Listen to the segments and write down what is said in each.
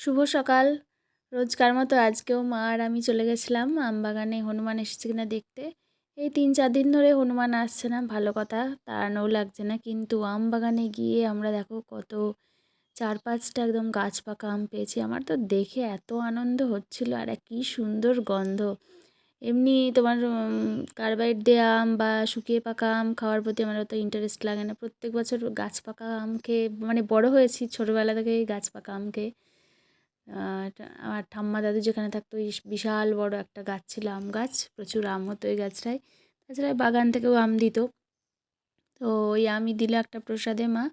শুভ সকাল। রোজকার মতো আজকেও মা আর আমি চলে গেছিলাম আমবাগানে, হনুমান এসেছে কিনা দেখতে। এই তিন চার দিন ধরে হনুমান আসছে না, ভালো কথা। তাড়ানোও লাগছে না, কিন্তু আমবাগানে গিয়ে আমরা দেখো কত চার পাঁচটা একদম গাছ পাকা আম পেয়েছি। আমার তো দেখে এত আনন্দ হচ্ছিল, আর কী সুন্দর গন্ধ। এমনি তোমার কার্বাইড দেওয়া আম বা শুকিয়ে পাকা আম খাওয়ার প্রতি আমার অত ইন্টারেস্ট লাগে না। প্রত্যেক বছর গাছ পাকা আম খেয়ে মানে বড় হয়েছি ছোটোবেলা থেকেই গাছ পাকা আম খেয়ে। আমার ঠাম্মা দাদু যেখানে থাকতো বিশাল বড় একটা গাছ ছিল, আম গাছ, প্রচুর আম হতো ওই গাছটায়। তাছাড়া বাগান থেকেও আম দিত। তো ওই আমি দিল একটা প্রসাদে মা।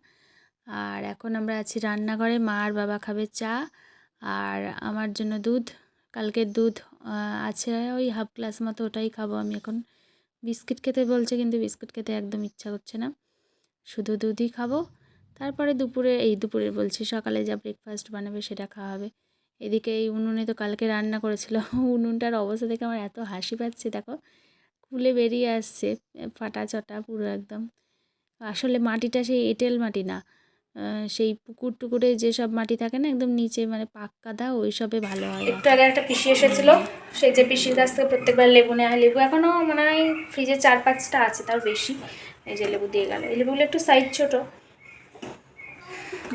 আর এখন আমরা আছি রান্নাঘরে, মা আর বাবা খাবে চা। আর আমার জন্য দুধ, কালকের দুধ আছে ওই হাফ গ্লাস মতো, ওটাই খাব আমি এখন। বিস্কিট খেতে বলছে, কিন্তু বিস্কিট খেতে একদম ইচ্ছা করছে না। শুধু দুধই খাব। তারপরে দুপুরে, এই দুপুরে বলছি সকালে যা ব্রেকফাস্ট বানাবে সেটা খাওয়া হবে। এদিকে এই উনুনে তো কালকে রান্না করেছিল। উনুনটার অবস্থা দেখে আমার এত হাসি পাচ্ছে, দেখো। খুলে বেরিয়ে আসছে, ফাটা চটা পুরো একদম। আসলে মাটিটা সেই এঁটেল মাটি না। সেই পুকুর টুকুরে যেসব মাটি থাকে না, একদম নিচে মানে পাক কাদা ওই সবে ভালো হয়। একটু আগে একটা পিসি এসেছিল, সেই যে পিসির কাছ থেকে প্রত্যেকবার লেবু নেওয়া হয় লেবু এখনও মনে হয় ফ্রিজে চার পাঁচটা আছে তার বেশি। এই যে লেবু দিয়ে গেল। এই লেবুগুলো একটু সাইজ ছোটো।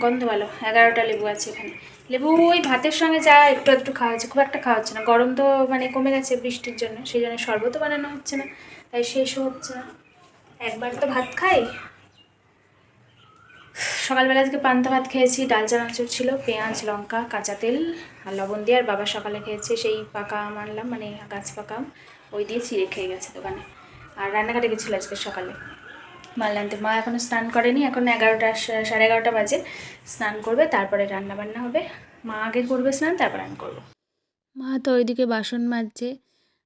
গন্ধ ভালো, এগারোটা লেবু আছে এখানে। লেবু ওই ভাতের সঙ্গে যা একটু একটু খাওয়া হচ্ছে, খুব একটা খাওয়া হচ্ছে না। গরম তো মানে কমে গেছে বৃষ্টির জন্য, সেই জন্য শরবতও বানানো হচ্ছে না, তাই শেষও হচ্ছে না। একবার তো ভাত খাই। সকালবেলা আজকে পান্তা ভাত খেয়েছি, ডাল চানাচুর ছিল, পেঁয়াজ, লঙ্কা, কাঁচা তেল, আর লবণ দিয়ে আর বাবা সকালে খেয়েছে সেই পাকা আম আনলাম মানে গাছ পাকা ওই দিয়ে চিড়ে খেয়ে গেছে দোকানে। আর রান্নাঘাটে গেছিল আজকে সকালে। মাল আনতে মা এখনও স্নান করেনি, এখন এগারোটা, সাড়ে এগারোটা বাজে। স্নান করবে, তারপরে রান্না বান্না হবে। মা আগে করবে স্নান, তারপর আমি করব। মা তো ওইদিকে বাসন মাজছে,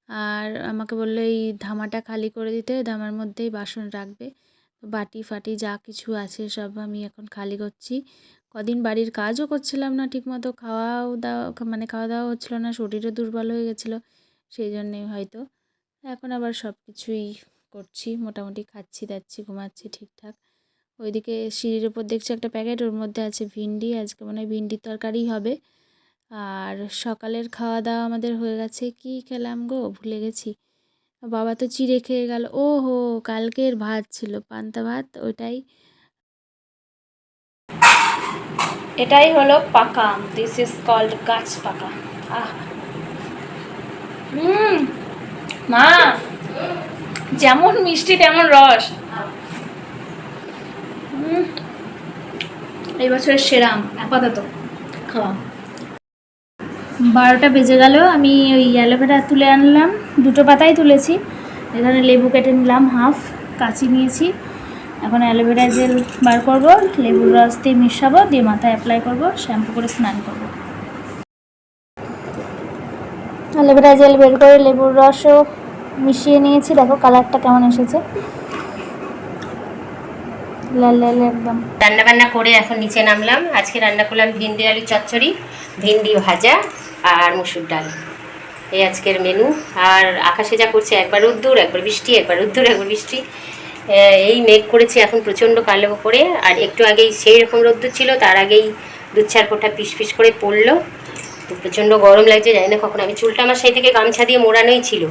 আর আমাকে বলল এই ধামাটা খালি করে দিতে ধামার মধ্যেই বাসন রাখবে। বাটি ফাটি যা কিছু আছে সব আমি এখন খালি করছি। কদিন বাড়ির কাজও করছিলাম না ঠিকমতো, খাওয়াও দাওয়া মানে খাওয়া দাওয়া হচ্ছিল না, শরীরও দুর্বল হয়ে গেছিল, সেই জন্যেই হয়তো। এখন আবার সব কিছুই করছি, মোটামুটি খাচ্ছি, দাচ্ছি, ঘুমাচ্ছি ঠিকঠাক। ওইদিকে সিঁড়ির ওপর দেখছি একটা প্যাকেট, ওর মধ্যে আছে ভিন্ডি, আজকে মনে হয় ভিন্ডির তরকারি হবে। আর সকালের খাওয়া দাওয়া আমাদের হয়ে গেছে, কি খেলাম গো? ভুলে গেছি। বাবা তো চিড়ে খেয়ে গেল। ও হো কালকের ভাত ছিল, পান্তা ভাত, ওইটাই। এটাই হলো পাকা দিস ইজ কল্ড গাছ পাকা। আহ। মা। যেমন মিষ্টি, তেমন রস। এই বছরের সেরাম আপাতত খাওয়া। বারোটা বেজে গেল আমি ওই অ্যালোভেরা তুলে আনলাম। দুটো পাতাই তুলেছি। এখানে লেবু কেটে নিলাম হাফ কাঁচি নিয়েছি। এখন অ্যালোভেরা জেল বার করব, লেবুর রস দিয়ে মিশাবো, দিয়ে মাথায় অ্যাপ্লাই করব শ্যাম্পু করে স্নান করব। অ্যালোভেরা জেল বের করে লেবুর রসও মিশিয়ে নিয়েছি। দেখো কালারটা কেমন এসেছে। লাল লাল একদম। রান্না বান্না করে এখন নিচে নামলাম। আজকে রান্না করলাম ভিন্ডি আলু চচ্চড়ি, ভিন্ডি ভাজা আর মুসুর ডাল। এই আজকের মেনু আর আকাশে যা করছে, একবার রোদ্দুর, একবার বৃষ্টি, একবার রোদ্দুর, একবার বৃষ্টি। এই মেঘ করেছে এখন প্রচণ্ড কালো করে। আর একটু আগেই সেই রকম রোদ্দুর ছিল, তার আগেই দু চার ফোঁটা পিস পিস করে পড়ল। প্রচণ্ড গরম লাগছে, জানি না কখন। আমি চুলটা আমার সেই থেকে গামছা দিয়ে মোড়ানোই ছিল।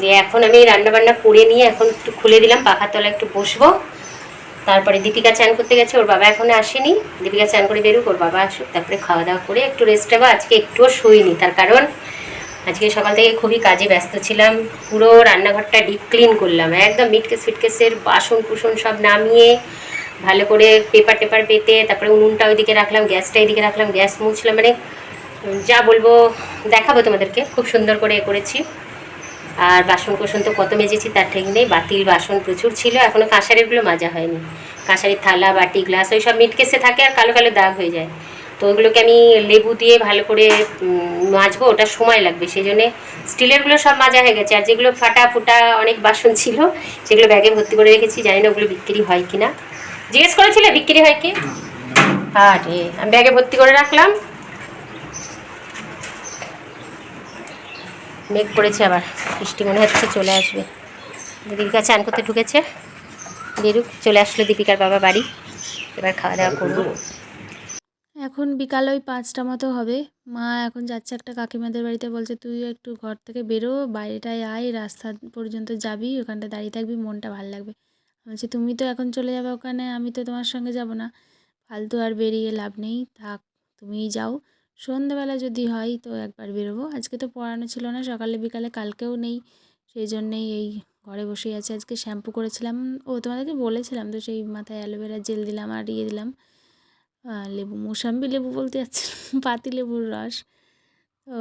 দিয়ে এখন আমি রান্না বান্না করে নিয়ে এখন একটু খুলে দিলাম, পাখার তলায় একটু বসবো। তারপরে দীপিকা চান করতে গেছে, ওর বাবা এখনও আসেনি। দীপিকা চান করে বেরুক, ওর বাবা আসুক, তারপরে খাওয়া দাওয়া করে একটু রেস্ট নেব। আজকে একটুও শুইনি, তার কারণ আজকে সকাল থেকে খুবই কাজে ব্যস্ত ছিলাম। পুরো রান্নাঘরটা ডিপ ক্লিন করলাম, একদম মিটকেস ফিটকেসের বাসন কুসন সব নামিয়ে ভালো করে পেপার টেপার পেতে, তারপরে উনুনটা ওইদিকে রাখলাম, গ্যাসটা এইদিকে রাখলাম, গ্যাস মুছলাম মানে যা বলব দেখাবো তোমাদেরকে, খুব সুন্দর করে এ করেছি। আর বাসন কোসন তো কত মেজেছি তার ঠিক নেই। বাতিল বাসন প্রচুর ছিল এখনও কাঁসারেরগুলো মাজা হয়নি। কাঁসারের থালা বাটি গ্লাস ওই সব মিটকেসে থাকে আর কালো কালো দাগ হয়ে যায়। তো ওইগুলোকে আমি লেবু দিয়ে ভালো করে মাজবো ওটা সময় লাগবে। সেই জন্যে স্টিলেরগুলো সব মাজা হয়ে গেছে। আর যেগুলো ফাটা ফুটা অনেক বাসন ছিল সেগুলো ব্যাগে ভর্তি করে রেখেছি। জানি না ওগুলো বিক্রি হয় কি না জিজ্ঞেস করেছিলে বিক্রি হয় কি? আরে আমি ব্যাগে ভর্তি করে রাখলাম। মেঘ পড়েছে আবার। বৃষ্টি মনে হচ্ছে চলে আসবে। দীপিকা চান করতে ঢুকেছে। বেরুক, চলে আসলো দীপিকার বাবা বাড়ি। এবার খাওয়া দাওয়া করব। এখন বিকাল ওই পাঁচটা মতো হবে। মা এখন যাচ্ছে একটা কাকিমাদের বাড়িতে। বলছে তুই একটু ঘর থেকে বেরো, বাইরেটায় আয়, রাস্তা পর্যন্ত যাবি ওখানটা দাঁড়িয়ে থাকবি, মনটা ভালো লাগবে। বলছি, তুমি তো এখন চলে যাবে ওখানে, আমি তো তোমার সঙ্গে যাব না। ফালতু আর বেরিয়ে লাভ নেই, থাক, তুমিই যাও। সন্ধ্যাবেলা যদি হয় তো একবার বেরোবো। আজকে তো পড়ানো ছিল না সকালে বিকালে কালকেও নেই সেই জন্যেই এই ঘরে বসেই আছে। আজকে শ্যাম্পু করেছিলাম। ও তোমাদেরকে বলেছিলাম তো সেই মাথায় অ্যালোভেরা জেল দিলাম আর ইয়ে দিলাম। লেবু মোসাম্বি লেবু বলতে যাচ্ছিলাম পাতি লেবুর রস। তো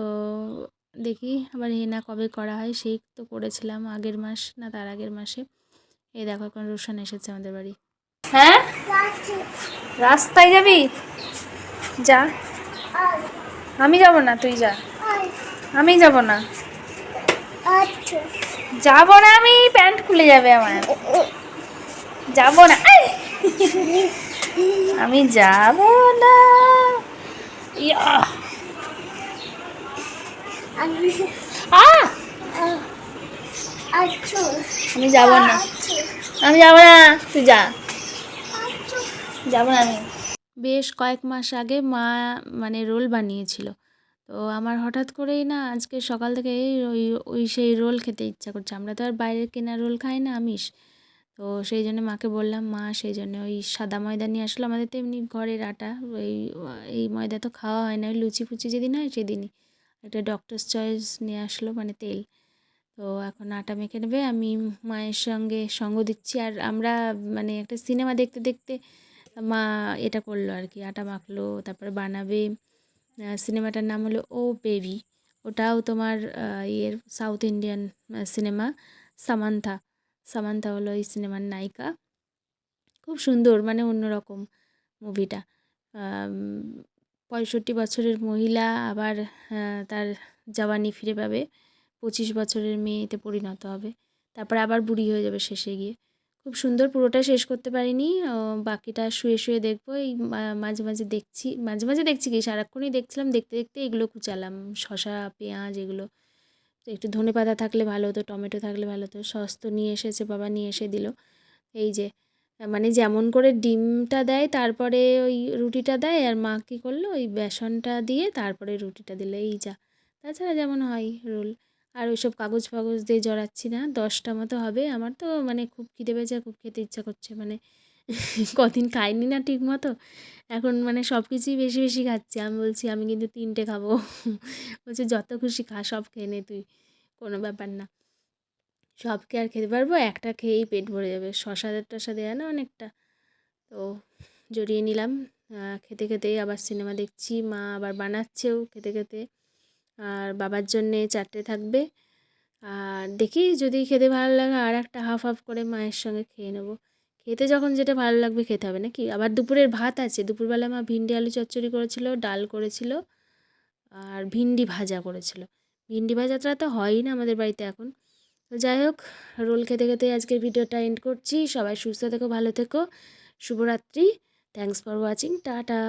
দেখি আবার হেনা কবে করা হয় সেই তো করেছিলাম আগের মাস না তার আগের মাসে। এই দেখো এখন রোশন এসেছে আমাদের বাড়ি। হ্যাঁ? রাস্তায় যাবি? যা। আমি যাব না, তুই যা। আমি যাব না। যাব না আমি, প্যান্ট খুলে যাবে আমার। যাব না। আমি যাব না! আমি যাব না। আমি যাব না। তুই যা। যাব না আমি। বেশ কয়েক মাস আগে মা মানে রোল বানিয়েছিল। তো আমার হঠাৎ করেই না আজকে সকাল থেকে এই ওই ওই সেই রোল খেতে ইচ্ছা করছে। আমরা তো আর বাইরের কেনা রোল খাই না আমিষ। তো সেই জন্য মাকে বললাম, মা, সেই জন্য ওই সাদা ময়দা নিয়ে আসলো। আমাদের তো এমনি ঘরের আটা, ওই, এই ময়দা তো খাওয়া হয় না। ওই লুচি ফুচি যেদিন হয় সেদিনই। একটা ডক্টরস চয়েস নিয়ে আসলো মানে তেল। তো এখন আটা মেখে নেবে। আমি মায়ের সঙ্গে সঙ্গ দিচ্ছি। আর আমরা মানে একটা সিনেমা দেখতে দেখতে মা এটা করল আর কি আটা মাখলো, তারপরে বানাবে। সিনেমাটার নাম হলো ও বেবি। ওটাও তোমার ইয়ের south Indian cinema Samantha. Samantha হলো এই সিনেমার নায়িকা। খুব সুন্দর মানে অন্যরকম মুভিটা পঁয়ষট্টি বছরের মহিলা আবার তার জওয়ানি ফিরে পাবে। পঁচিশ বছরের মেয়েতে পরিণত হবে। তারপর আবার বুড়ি হয়ে যাবে শেষে গিয়ে। খুব সুন্দর পুরোটা শেষ করতে পারিনি। বাকিটা শুয়ে শুয়ে দেখব। এই মাঝে মাঝে দেখছি, মাঝে মাঝে দেখছি কি, সারাক্ষণই দেখছিলাম, দেখতে দেখতে এগুলো কুচালাম। শশা পেঁয়াজ এগুলো। তো একটু ধনে পাতা থাকলে ভালো হতো, টমেটো থাকলে ভালো হতো। সস তো নিয়ে এসেছে, বাবা নিয়ে এসে দিল। এই যে মানে যেমন করে ডিমটা দেয়, তারপরে ওই রুটিটা দেয়, আর মা কী করল, ওই বেসনটা দিয়ে তারপরে রুটিটা দিল। এই যা, তাছাড়া যেমন হয়, রোল। আর ওইসব কাগজ ফাগজ দিয়ে জড়াচ্ছি না। দশটা মতো হবে। আমার তো মানে খুব খিদে পেয়েছে, খুব খেতে ইচ্ছা করছে। মানে কদিন খাইনি না ঠিক মতো। এখন মানে সব কিছুই বেশি বেশি খাচ্ছি। আমি বলছি, আমি কিন্তু তিনটে খাব। বলছে, যত খুশি খা, সব খেয়ে নে তুই। কোনো ব্যাপার না। সব কে আর খেতে পারব? একটা খেয়েই পেট ভরে যাবে। শশা টশা দেয় না অনেকটা। তো জড়িয়ে নিলাম। খেতে খেতেই আবার সিনেমা দেখছি। মা আবার বানাচ্ছেও খেতে খেতে। আর বাবার জন্যে চারটে থাকবে। আর দেখি যদি খেতে ভালো লাগে আর একটা হাফ হাফ করে মায়ের সঙ্গে খেয়ে নেব। খেতে যখন যেটা ভালো লাগবে খেতে হবে নাকি? আবার দুপুরের ভাত আছে। দুপুরবেলা মা ভিন্ডি আলু চচ্চড়ি করেছিল, ডাল করেছিল আর ভিন্ডি ভাজা করেছিল। ভিন্ডি ভাজাটা তো হয়ই না আমাদের বাড়িতে এখন। তো যাই হোক, রোল খেতে খেতে আজকের ভিডিওটা এন্ড করছি। সবাই সুস্থ থেকো, ভালো থেকো। শুভরাত্রি। Thanks for watching tata.